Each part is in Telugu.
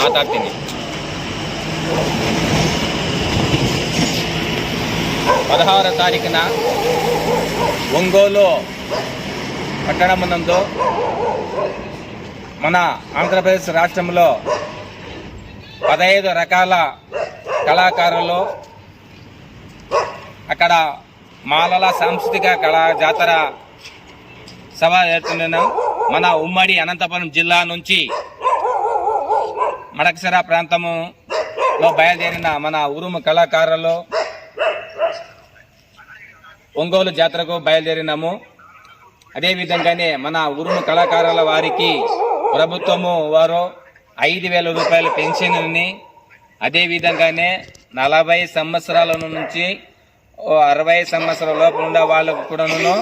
ಮಾತಾಡ್ತೀನಿ. పదహార తారీఖున ఒంగోలు పట్టణమునందు మన ఆంధ్రప్రదేశ్ రాష్ట్రంలో పదహైదు రకాల కళాకారులు అక్కడ మాలల సాంస్కృతిక కళా జాతర సభ ఏర్పడిన మన ఉమ్మడి అనంతపురం జిల్లా నుంచి మడక్సర ప్రాంతములో బయలుదేరిన మన ఉరుము కళాకారులు ఒంగోలు జాతరకు బయలుదేరినాము. అదేవిధంగానే మన ఉరుము కళాకారుల వారికి ప్రభుత్వము వారు ఐదు వేల రూపాయల పెన్షన్ని అదేవిధంగానే నలభై సంవత్సరాల నుంచి ఓ అరవై సంవత్సరాల లోపు ఉండే వాళ్ళకు కూడాను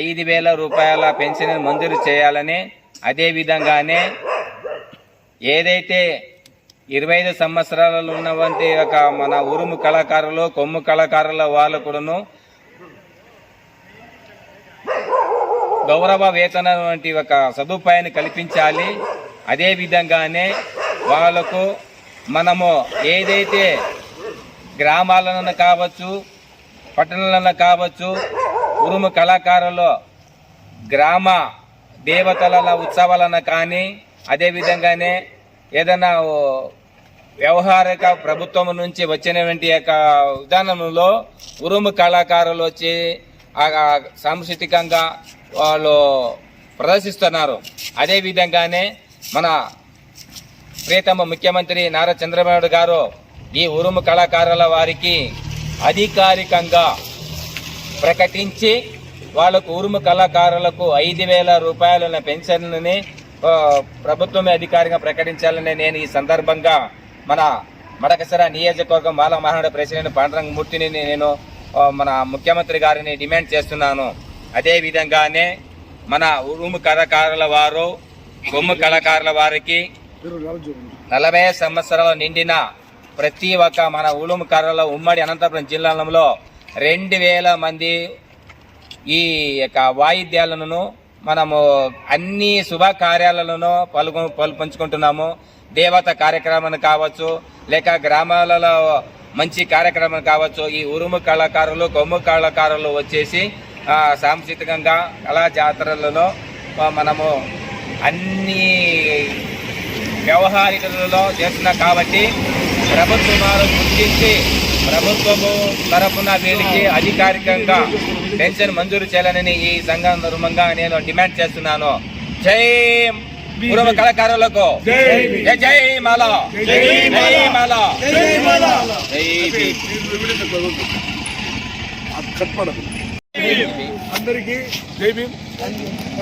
ఐదు వేల రూపాయల పెన్షన్ మంజూరు చేయాలని అదేవిధంగానే ఏదైతే ఇరవై ఐదు సంవత్సరాలలో ఉన్నవంటి ఒక మన ఉరుము కళాకారులు కొమ్ము కళాకారుల వాళ్ళు కూడాను గౌరవ వేతన వంటి ఒక సదుపాయాన్ని కల్పించాలి. అదే విధంగానే వాళ్ళకు మనము ఏదైతే గ్రామాలను కావచ్చు పట్టణాలను కావచ్చు ఉరుము కళాకారులు గ్రామ దేవతల ఉత్సవాలను కానీ అదేవిధంగానే ఏదైనా వ్యవహారిక ప్రభుత్వం నుంచి వచ్చినటువంటి యొక్క విధానంలో ఉరుము కళాకారులు వచ్చి సాంస్కృతికంగా వాళ్ళు ప్రదర్శిస్తున్నారు. అదేవిధంగానే మన ప్రియతమ ముఖ్యమంత్రి నారా చంద్రబాబు గారు ఈ ఉరుము కళాకారుల వారికి అధికారికంగా ప్రకటించి వాళ్ళకు ఉరుము కళాకారులకు ఐదు వేల రూపాయల పెన్షన్ని ప్రభుత్వమే అధికారికంగా ప్రకటించాలని నేను ఈ సందర్భంగా మన మడకసర నియోజకవర్గం మాల మహానాడు ప్రెసిడెంట్ పాండరంగమూర్తిని నేను మన ముఖ్యమంత్రి గారిని డిమాండ్ చేస్తున్నాను. అదేవిధంగానే మన ఉరుము కళాకారుల వారు బొమ్మ కళాకారుల వారికి నలభై సంవత్సరాలు నిండిన ప్రతి ఒక్క మన ఉలుము కర్రల ఉమ్మడి అనంతపురం జిల్లాలో రెండు వేల మంది ఈ యొక్క వాయిద్యాలను మనము అన్ని శుభ కార్యాలలోనూ పాల్గొ పంచుకుంటున్నాము దేవత కార్యక్రమాలు కావచ్చు లేక గ్రామాలలో మంచి కార్యక్రమాలు కావచ్చు ఈ ఉరుము కళాకారులు కొమ్ము కళాకారులు వచ్చేసి సాంస్కృతికంగా కళా జాతరలలో మనము అన్ని వ్యవహారికలలో చేస్తున్నాం. కాబట్టి ప్రభుత్వం గుర్తించి ప్రభుత్వము తరఫున వీళ్ళకి అధికారికంగా పెన్షన్ మంజూరు చేయాలని ఈ సంఘం ధర్మంగా నేను డిమాండ్ చేస్తున్నాను. జై పూర్వ కళాకారులకు. జై జై మాల. జై మాల. అందరికీ జై భీమ్.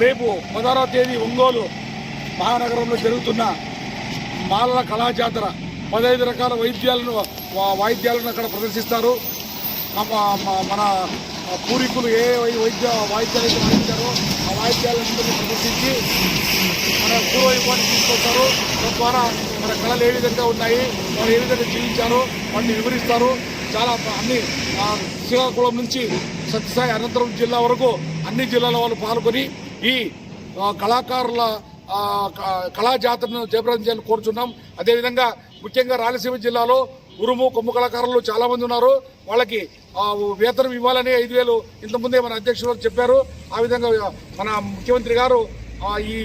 రేపు పదహారవ తేదీ ఒంగోలు మహానగరంలో జరుగుతున్న మాలల కళా జాతర పదహైదు రకాల వైద్యాలను వాయిద్యాలను అక్కడ ప్రదర్శిస్తారు. మన పూర్వీకులు ఏ వైద్య వాయిద్యాలు అయితే వాయించారో ఆ వాయిద్యాలందరినీ ప్రదర్శించి మన పూర్వైభవాన్ని తీసుకొస్తారు. తద్వారా మన కళలు ఏ విధంగా ఉన్నాయి వారు ఏ విధంగా జీవించారో వాటిని వివరిస్తారు. చాలా అన్ని శ్రీకాకుళం నుంచి సత్యసాయి అనంతపురం జిల్లా వరకు అన్ని జిల్లాల వాళ్ళు పాల్గొని ఈ కళాకారుల క- కళా జాతరను జయప్రదం చేయాలని కోరుచున్నాం. అదేవిధంగా ముఖ్యంగా రాయలసీమ జిల్లాలో ఉరుము కొమ్ము కళాకారులు చాలామంది ఉన్నారు. వాళ్ళకి వేతనం ఇవ్వాలని ఐదు వేలు ఇంతకుముందే మన అధ్యక్షులు చెప్పారు. ఆ విధంగా మన ముఖ్యమంత్రి గారు ఈ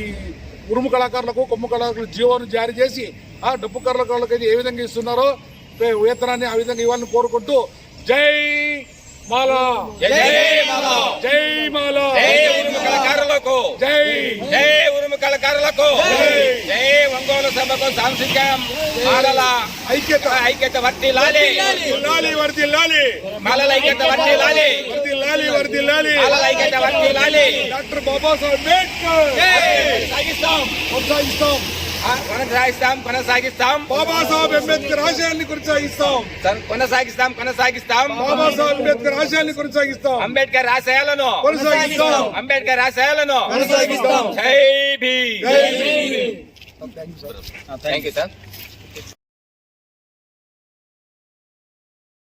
ఉరుము కళాకారులకు కొమ్ము కళాకారులకు జీవోను జారీ చేసి ఆ డబ్బు కళాకారులకు అయితే ఏ విధంగా ఇస్తున్నారో వేతనాన్ని ఆ విధంగా ఇవ్వాలని కోరుకుంటూ జై మాల. జై జై మాల. జై మాల. జై ఉరుము కళాకారులకు జై. జై ఉరుము కళాకారులకు జై ఒంగోలు సభకు సాంస్కృతిక మాలల ఐక్యత. ఐక్యత వర్తి లాలి. లాలి వర్దిల్లాలి మాలల ఐక్యత వర్తి లాలి. వర్దిల్లాలి వర్దిల్లాలి మాలల ఐక్యత వర్తి లాలి. డాక్టర్ బాబాసాహెబ్ అంబేద్కర్. సాగిస్తాం. కొనసాగిస్తాం. కొనసాగిస్తాం కొనసాగిస్తాం. బాబాసాహెబ్ అంబేద్కర్ ఆశయాన్ని కొనసాగిస్తాం. కొనసాగిస్తాం కొనసాగిస్తాం. బాబాసాహెబ్ అంబేద్కర్ ఆశయాన్ని కొనసాగిస్తాం. అంబేద్కర్ ఆశయాలను కొనసాగిస్తాం. అంబేద్కర్ ఆశయాలను కొనసాగిస్తాం. జై భీ. Thank you sir